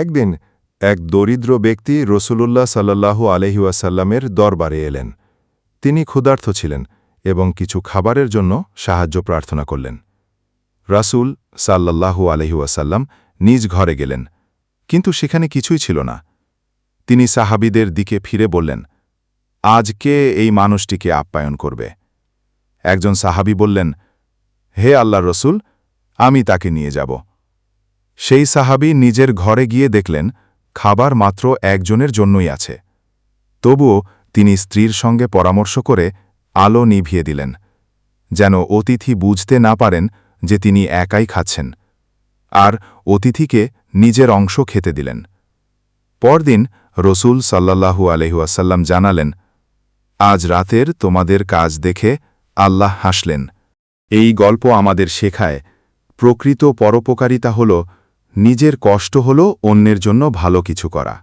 একদিন এক দরিদ্র ব্যক্তি রসুলুল্লাহ সাল্লাহু আলহিউসাল্লামের দরবারে এলেন। তিনি ক্ষুধার্থ ছিলেন এবং কিছু খাবারের জন্য সাহায্য প্রার্থনা করলেন। রাসূল সাল্লাহু আলহিউসাল্লাম নিজ ঘরে গেলেন, কিন্তু সেখানে কিছুই ছিল না। তিনি সাহাবিদের দিকে ফিরে বললেন, আজ কে এই মানুষটিকে আপ্যায়ন করবে? একজন সাহাবি বললেন, হে আল্লাহ রসুল, আমি তাকে নিয়ে যাব। সেই সাহাবি নিজের ঘরে গিয়ে দেখলেন, খাবার মাত্র একজনের জন্যই আছে। তবুও তিনি স্ত্রীর সঙ্গে পরামর্শ করে আলো নিভিয়ে দিলেন, যেন অতিথি বুঝতে না পারেন যে তিনি একাই খাচ্ছেন, আর অতিথিকে নিজের অংশ খেতে দিলেন। পরদিন রসুল সাল্লাহু আলহুয়াসাল্লাম জানালেন, আজ রাতের তোমাদের কাজ দেখে আল্লাহ হাসলেন। এই গল্প আমাদের শেখায়, প্রকৃত পরোপকারিতা হল নিজের কষ্ট হল অন্যের জন্য ভালো কিছু করা।